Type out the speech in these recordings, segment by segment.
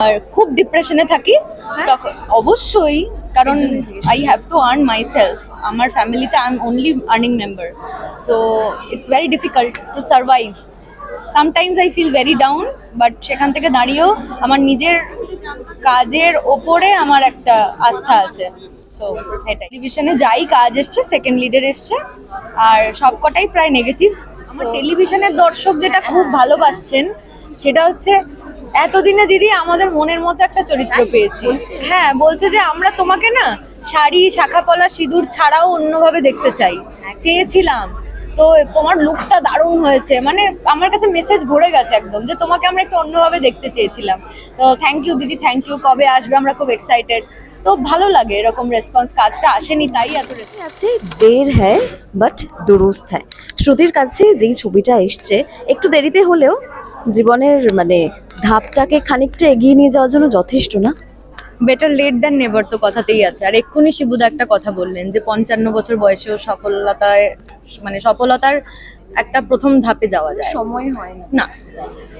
আর খুব ডিপ্রেশনে থাকি তখন অবশ্যই কারণ I have to earn myself আমার ফ্যামিলিতে I am only earning member so it's very difficult to survive sometimes I feel very down but সেখান থেকে দাঁড়িয়েও আমার নিজের কাজের ওপরে আমার একটা আস্থা আছে। সো এটাই। টেলিভিশনে যাই কাজ এসছে সেকেন্ড লিডার এসছে আর সবকটাই প্রায় নেগেটিভ টেলিভিশনের দর্শক যেটা খুব ভালোবাসছেন সেটা হচ্ছে এতদিনে দিদি আমাদের মনের মতো একটা চরিত্র পেয়েছি। হ্যাঁ বলছে যে আমরা তোমাকে না শাড়ি শাখা পলা সিঁদুর ছাড়াও অন্যভাবে দেখতে চাই। চেয়েছিলাম। তো তোমার লুকটা দারুণ হয়েছে। মানে আমার কাছে মেসেজ ভরে গেছে একদম যে তোমাকে আমরা একটু অন্যভাবে দেখতে চেয়েছিলাম। তো থ্যাংক ইউ দিদি থ্যাংক ইউ কবে আসবে আমরা খুব এক্সাইটেড তো ভালো লাগে এরকম রেসপন্স কাজটা আসেনি তাই এত। আছে দের হ্যায় বাট দুরুস্ত হ্যায়। শ্রুতির কাছে যেই ছবিটা এসছে একটু দেরিতে হলেও জীবনের মানে ধাপটাকে খানিকটা এগিয়ে নিয়ে যাওয়ার জন্য যথেষ্ট না? বেটার লেট দ্যান নেভার তো কথাতেই আছে। আর এক্ষুনি শিবুদা একটা কথা বললেন যে পঞ্চান্ন বছর বয়সেও সফলতায় মানে সফলতার একটা প্রথম ধাপে যাওয়া যায়। সময় হয় না। না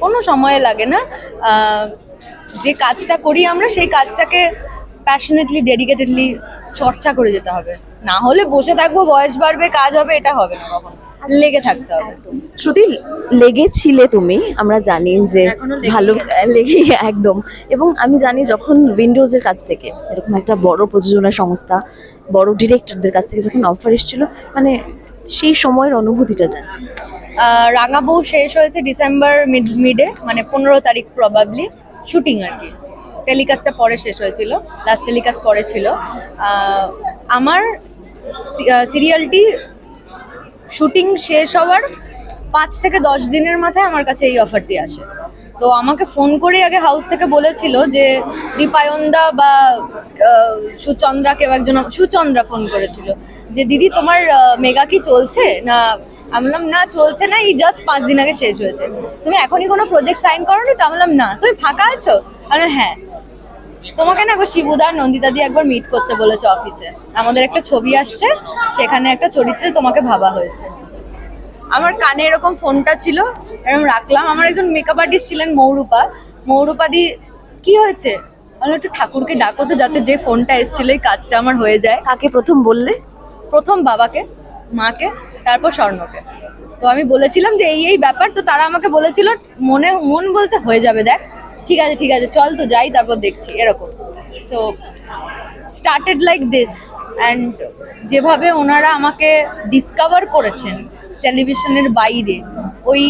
কোনো সময় লাগে না। যে কাজটা করি আমরা সেই কাজটাকে প্যাশনেটলি ডেডিকেটেডলি চর্চা করে যেতে হবে। না হলে বসে থাকব বয়স বাড়বে কাজ হবে এটা হবে না কখনো। লেগে থাকতে হবে। শ্রুতি লেগেছিলে তুমি আমরা জানি যে ভালো লেগে একদম। এবং আমি জানি যখন উইন্ডোজের কাছ থেকে এরকম একটা বড় প্রযোজনা সংস্থা বড় ডিরেক্টরদের কাছ থেকে যখন অফার এসেছিল মানে সেই সময়ের অনুভূতিটা জানি। রাঙা বউ শেষ হয়েছে ডিসেম্বর মিড মিডে মানে পনেরো তারিখ প্রবাবলি শুটিং আর কি। টেলিকাস্টটা পরে শেষ হয়েছিল লাস্ট টেলিকাস্ট পরে ছিল। আমার সিরিয়ালটি শুটিং শেষ হওয়ার পাঁচ থেকে দশ দিনের মাথায় আমার কাছে এই অফারটি আসে। তো আমাকে ফোন করে আগে হাউস থেকে বলেছিল যে দীপায়নদা বা সুচন্দ্রা কেউ একজন সুচন্দ্রা ফোন করেছিল। যে দিদি তোমার মেগা কি চলছে? না আমি বললাম না চলছে না এই জাস্ট পাঁচ দিন আগে শেষ হয়েছে। তুমি এখনই কোনো প্রজেক্ট সাইন করো নি তো আমি বললাম না তুমি ফাঁকা আছো? বললাম, হ্যাঁ। তোমাকে না একবার শিবুদা নন্দিতা দিয়ে একবার মিট করতে বলেছে অফিসে আমাদের একটা ছবি আসছে সেখানে একটা চরিত্রে তোমাকে ভাবা হয়েছে। আমার কানে এরকম ফোনটা ছিল এরকম রাখলাম। আমার একজন মেকআপ আর্টিস্ট ছিলেন মৌরূপা। মৌরূপা দি কি হয়েছে? আমি একটু ঠাকুরকে ডাকো তো যাতে যে ফোনটা এসেছিল এই কাজটা আমার হয়ে যায়। কাকে প্রথম বললে? প্রথম বাবাকে মাকে তারপর স্বর্ণকে। তো আমি বলেছিলাম যে এই এই ব্যাপার। তো তারা আমাকে বলেছিল মনে মন বলছে হয়ে যাবে দেখ। ঠিক আছে ঠিক আছে, চল তো যাই, তারপর দেখছি, এরকম। So started like this and যেভাবে ওনারা আমাকে ডিসকভার করেছেন টেলিভিশনের বাইরে, ওই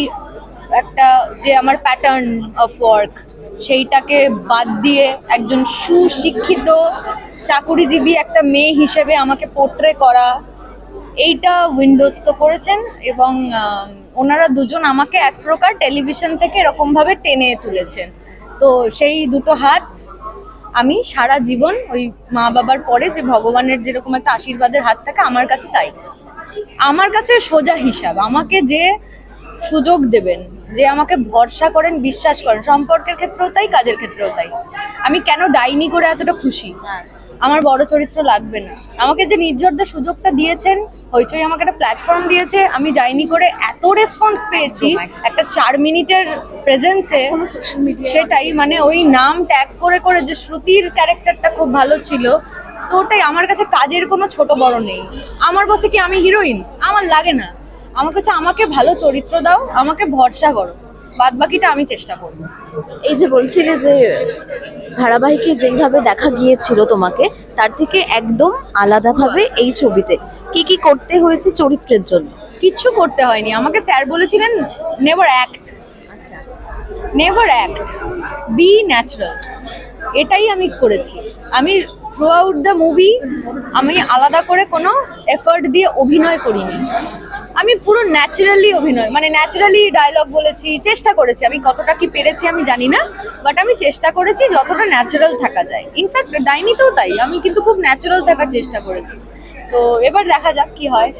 একটা যে আমার প্যাটার্ন অফ ওয়ার্ক সেইটাকে বাদ দিয়ে একজন সুশিক্ষিত, চাকুরিজীবী একটা মেয়ে হিসেবে আমাকে পোট্রে করা, এইটা উইন্ডোজ তো করেছেন, এবং ওনারা দুজন আমাকে এক প্রকার টেলিভিশন থেকে এরকমভাবে টেনে তুলেছেন। তো সেই দুটো হাত আমি সারা জীবন ওই মা বাবার পরে যে ভগবানের যেরকম একটা আশীর্বাদের হাত থাকে, আমার কাছে তাই। আমার কাছে সোজা হিসাব, আমাকে যে সুযোগ দেবেন, যে আমাকে ভরসা করেন, বিশ্বাস করেন, সম্পর্কের ক্ষেত্রেও তাই, কাজের ক্ষেত্রেও তাই। আমি কেন ডাইনি করে এতটা খুশি? আমার বড় চরিত্র লাগবে না। আমাকে যে নির্ঝরদের সুযোগটা দিয়েছেন হইচই আমাকে একটা প্ল্যাটফর্ম দিয়েছে আমি ডাইনি করে এত রেসপন্স পেয়েছি একটা চার মিনিটের প্রেজেন্সে সেটাই মানে ওই নাম ট্যাগ করে করে যে শ্রুতির ক্যারেক্টারটা খুব ভালো ছিল তো ওটাই আমার কাছে কাজের কোনো ছোট বড় নেই। আমার বসে কি আমি হিরোইন আমার লাগে না। আমার কাছে আমাকে ভালো চরিত্র দাও আমাকে ভরসা করো। বাদ বাকিটা আমি চেষ্টা করব। এই যে বলছিলে যে ধারাবাহিকে যেইভাবে দেখা গিয়েছিল তোমাকে তার থেকে একদম আলাদাভাবে এই ছবিতে কি কি করতে হয়েছে চরিত্রের জন্য? কিচ্ছু করতে হয়নি। আমাকে স্যার বলেছিলেন নেভার অ্যাক্ট আচ্ছা। নেভার অ্যাক্ট বি ন্যাচারাল এটাই আমি করেছি। আমি থ্রু আউট দ্য মুভি আমি আলাদা করে কোনো এফার্ট দিয়ে অভিনয় করিনি। আমি পুরো ন্যাচারালি অভিনয় মানে ন্যাচারালি ডায়লগ বলেছি চেষ্টা করেছি। আমি কতটা কি পেরেছি আমি জানি না বাট আমি চেষ্টা করেছি যতটা ন্যাচারাল থাকা যায়। ইনফ্যাক্ট ডাইনিতেও তাই আমি কিন্তু খুব ন্যাচারাল থাকার চেষ্টা করেছি। তো এবার দেখা যাক কি হয়।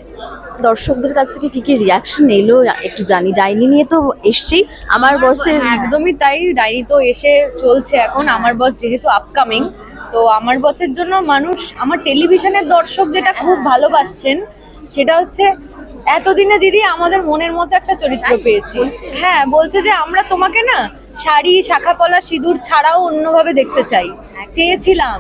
দর্শকদের কাছ থেকে কি কি রিয়াকশন এলো একটু জানি। ডাইনি নিয়ে তো এসছেই। আমার বসের হ্যাঁ, একদমই তাই ডাইনি তো এসে চলছে এখন। আমার বস যেহেতু আপকামিং তো আমার বসের জন্য মানুষ আমার টেলিভিশনের দর্শক যেটা খুব ভালোবাসছেন সেটা হচ্ছে এতদিনে দিদি আমাদের মনের মতো একটা চরিত্র পেয়েছি। হ্যাঁ বলছে যে আমরা তোমাকে না শাড়ি শাখা পলা সিঁদুর ছাড়াও অন্যভাবে দেখতে চাই। চেয়েছিলাম।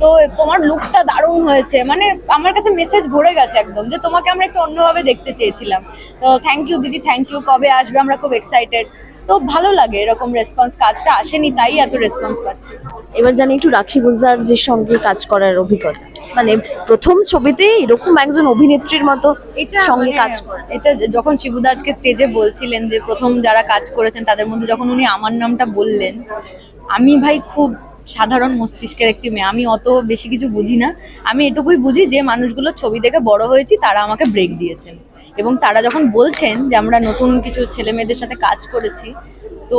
তো তোমার লুকটা দারুণ হয়েছে। মানে আমার কাছে মেসেজ ভরে গেছে একদম যে তোমাকে আমরা একটু অন্যভাবে দেখতে চেয়েছিলাম। তো থ্যাংক ইউ দিদি থ্যাংক ইউ কবে আসবে? আমরা খুব এক্সাইটেড তো ভালো লাগে এরকম রেসপন্স কাজটা আসেনি তাই এত রেসপন্স পাচ্ছি। এবার জানি একটু রাখি গুলজারজির সঙ্গে কাজ করার অভিজ্ঞতা। মানে প্রথম ছবিতে এরকম একজন অভিনেত্রীর মতো এটা সঙ্গে মানে কাজ করা। এটা যখন শিবুদা আজকে স্টেজে বলছিলেন যে প্রথম যারা কাজ করেছেন তাদের মধ্যে যখন উনি আমার নামটা বললেন আমি ভাই খুব সাধারণ মস্তিষ্কের একটি মেয়ে আমি অত বেশি কিছু বুঝি না। আমি এটুকুই বুঝি যে মানুষগুলো ছবি দেখে বড় হয়েছি তারা আমাকে ব্রেক দিয়েছেন। এবং তারা যখন বলছেন যে আমরা নতুন কিছু ছেলে মেয়েদের সাথে কাজ করেছি, তো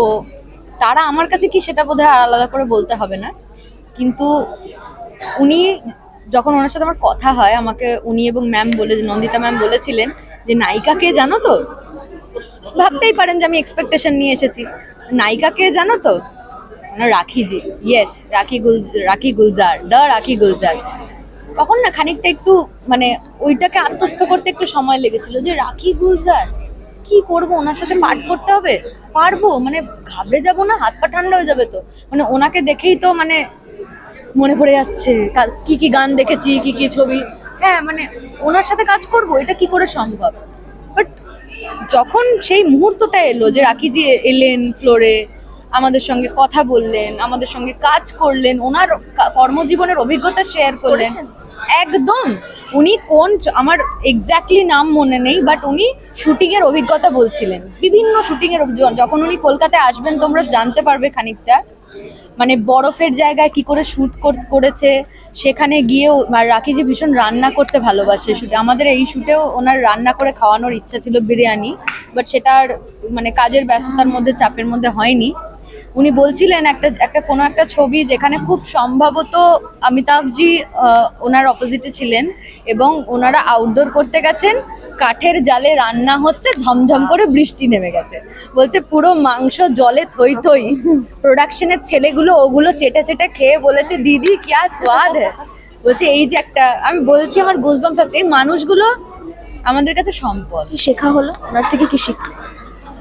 তারা আমার কাছে কি সেটা বোধহয় আলাদা করে বলতে হবে না। কিন্তু উনি যখন ওনার সাথে আমার কথা হয়, আমাকে উনি এবং ম্যাম বলে, নন্দিতা ম্যাম বলেছিলেন যে, নায়িকা কে জানো তো? ভাবতেই পারেন যে আমি এক্সপেকটেশন নিয়ে এসেছি। নায়িকা কে জানো তো? মানে রাখি জি ইয়েস রাখি গুল, রাখি গুলজার। দ্য রাখি গুলজার। তখন না খানিকটা একটু মানে ওইটাকে আত্মস্থ করতে একটু সময় লেগেছিল যে, রাখি গুলজার, কি করব? ওনার সাথে পাঠ করতে হবে? পারব? মানে ঘাবড়ে যাব না? হাত পা ঠান্ডা হয়ে যাবে তো? মানে ওনাকে দেখেই তো মানে মনে পড়ে যাচ্ছে, কা- কি গান দেখেছি, কি কি ছবি? হ্যাঁ মানে ওনার সাথে কাজ করব? এটা কি করে সম্ভব? বাট যখন সেই মুহূর্তটা এলো যে রাখিজি এলেন ফ্লোরে, আমাদের সঙ্গে কথা বললেন, আমাদের সঙ্গে কাজ করলেন, ওনার কর্মজীবনের অভিজ্ঞতা শেয়ার করলেন? একদম। উনি কোন আমার এক্স্যাক্টলি নাম মনে নেই বাট উনি শুটিং এর অভিজ্ঞতা বলছিলেন। বিভিন্ন শুটিংয়ের যখন উনি কলকাতায় আসবেন, তোমরা জানতে পারবে খানিকটা। মানে বরফের জায়গায় কি করে শ্যুট করেছে, সেখানে গিয়েও রাখি যে ভীষণ রান্না করতে ভালোবাসে শুটে আমাদের এই শুটেও ওনার রান্না করে খাওয়ানোর ইচ্ছা ছিল বিরিয়ানি বাট সেটা আর মানে কাজের ব্যস্ততার মধ্যে, চাপের মধ্যে হয়নি। উনি বলছিলেন একটা একটা কোনো একটা ছবি যেখানে খুব সম্ভবত অমিতাভজি ওনার অপোজিটে ছিলেন এবং ওনারা আউটডোর করতে গেছেন কাঠের জালে রান্না হচ্ছে ঝমঝম করে বৃষ্টি নেমে গেছে। বলছে পুরো মাংস জলে থই থই প্রোডাকশনের ছেলেগুলো ওগুলো চেটে চেটে খেয়ে বলেছে দিদি কিয়া স্বাদ বলছে এই যে একটা আমি বলছি আমার গুজবাম এই মানুষগুলো আমাদের কাছে সম্পদ। শেখা হলো? ওনার থেকে কি শিখলে?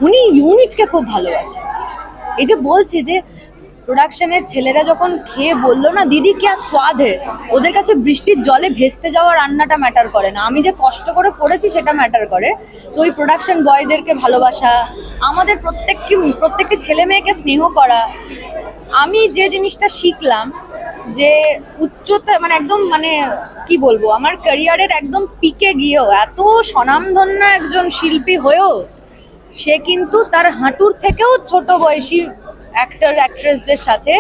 উনি ইউনিটকে খুব ভালোবাসে এই যে বলছে যে প্রোডাকশনের ছেলেরা যখন খেয়ে বলল না, দিদি, কি আর স্বাদ হে? ওদের কাছে বৃষ্টির জলে ভেস্তে যাওয়া রান্নাটা ম্যাটার করে না। আমি যে কষ্ট করে করেছি সেটা ম্যাটার করে। তো ওই প্রোডাকশন বয়দেরকে ভালোবাসা, আমাদের প্রত্যেককে প্রত্যেককে ছেলে মেয়েকে স্নেহ করা। আমি যে জিনিসটা শিখলাম যে উচ্চতা মানে একদম মানে কি বলব? আমার ক্যারিয়ারের একদম পিকে গিয়েও এত স্বনামধন্য একজন শিল্পী হয়েও সে কিন্তু তার হাঁটুর থেকেও ছোট বয়সী অ্যাক্টর অ্যাক্ট্রেসদের সাথে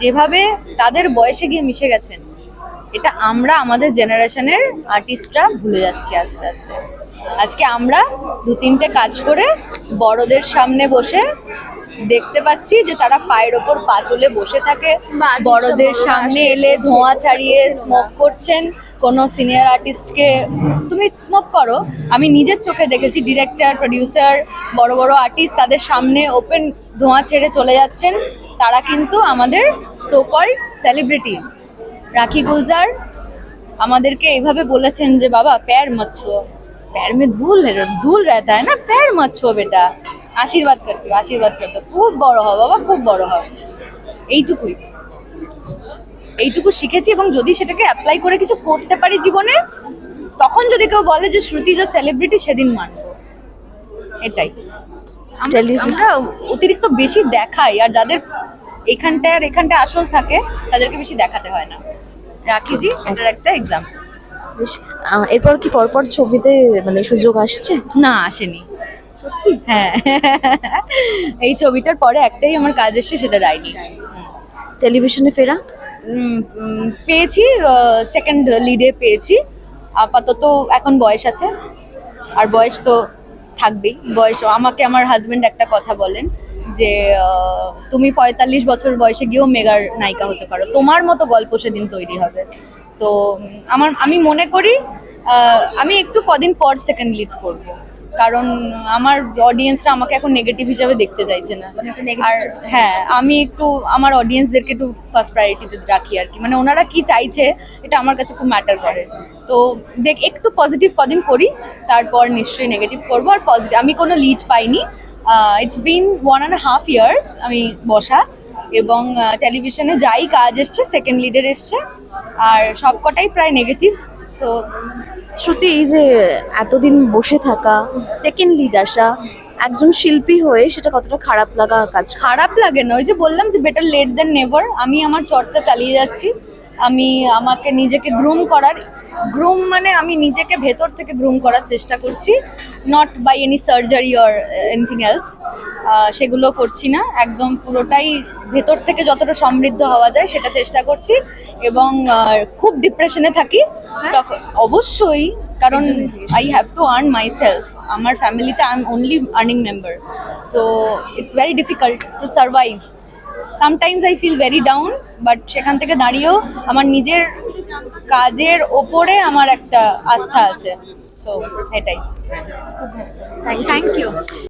যেভাবে তাদের বয়সে গিয়ে মিশে গেছেন এটা আমরা আমাদের জেনারেশনের আর্টিস্টরা ভুলে যাচ্ছি আস্তে আস্তে। আজকে আমরা দু তিনটে কাজ করে বড়দের সামনে বসে দেখতে পাচ্ছি যে তারা পায়ের ওপর পা তুলে বসে থাকে। বড়দের সামনে এলে ধোঁয়া ছাড়িয়ে স্মোক করছেন। কোনো সিনিয়র আর্টিস্টকে তুমি স্মোক করো আমি নিজের চোখে দেখেছি ডিরেক্টর প্রডিউসার বড় বড় আর্টিস্ট তাদের সামনে ওপেন ধোঁয়া ছেড়ে চলে যাচ্ছেন তারা কিন্তু আমাদের সোকল সেলিব্রিটি রাখি গুলজার আমাদেরকে এইভাবে বলেছেন যে বাবা প্যার মত ছুও প্যার মে ধুল ধুল रहता है না প্যার মত ছুও বেটা আশীর্বাদ করতে হবে, আশীর্বাদ করতে হবে। খুব বড় হও বাবা খুব বড় হও এইটুকুই এইটুকু শিখেছি এবং যদি সেটাকে অ্যাপ্লাই করে কিছু করতে পারি জীবনে তখন যদি কেউ বলে যে শ্রুতি যে সেলিব্রিটি সেদিন মানবো। এটাই। আমরা- অতিরিক্ত বেশি দেখাই আর যাদের এখানটায় আর এখানটায় আসল থাকে তাদেরকে বেশি দেখাতে হয় না। রাখি জি এটার একটা এক্সাম্পল এরপর কি পরপর ছবিতে মানে সুযোগ আসছে? না আসেনি। সত্যি? হ্যাঁ। এই ছবিটার পরে একটাই আমার কাজ এসছে সেটা ডাইনি। টেলিভিশনে ফেরা? পেয়েছি সেকেন্ড লিডে পেয়েছি। আপাতত এখন বয়স আছে। আর বয়স তো থাকবেই। বয়স, আমাকে আমার হাজবেন্ড একটা কথা বলেন যে তুমি পঁয়তাল্লিশ বছর বয়সে গিয়েও মেগার নায়িকা হতে পারো। তোমার মতো গল্প সেদিন তৈরি হবে। তো, আমার, আমি মনে করি আমি একটু কদিন পর সেকেন্ড লিড করব। কারণ আমার অডিয়েন্সরা আমাকে এখন নেগেটিভ হিসাবে দেখতে চাইছে না। মানে আর হ্যাঁ আমি একটু আমার অডিয়েন্সদেরকে একটু ফার্স্ট প্রায়োরিটিতে রাখি আর কি। মানে ওনারা কি চাইছে এটা আমার কাছে খুব ম্যাটার করে। তো দেখ একটু পজিটিভ কদিন করি তারপর নিশ্চয়ই নেগেটিভ করব আর পজিটিভ আমি কোনো লিড পাইনি। It's been one and half years আমি বসা এবং টেলিভিশনে যাই কাজ এসছে সেকেন্ড লিডের এসছে আর সবকটাই প্রায় নেগেটিভ সো শ্রুতি এই যে এতদিন বসে থাকা সেকেন্ড লিড আসা, একজন শিল্পী হয়ে সেটা কতটা খারাপ লাগা কাজ? খারাপ লাগে না। ওই যে বললাম যে বেটার লেট দেন নেভার আমি আমার চর্চা চালিয়ে যাচ্ছি। আমি আমাকে নিজেকে গ্রুম করার গ্রুম মানে আমি নিজেকে ভেতর থেকে গ্রুম করার চেষ্টা করছি not by any surgery or anything else সেগুলো করছি না একদম পুরোটাই ভেতর থেকে যতটা সমৃদ্ধ হওয়া যায় সেটা চেষ্টা করছি এবং খুব ডিপ্রেশনে থাকি তখন অবশ্যই কারণ I have to earn myself আমার ফ্যামিলিতে I am only earning member so it's very difficult to survive sometimes I feel very down but সেখান থেকে দাঁড়িয়েও আমার নিজের কাজের ওপরে আমার একটা আস্থা আছে। সো এটাই। Thank you.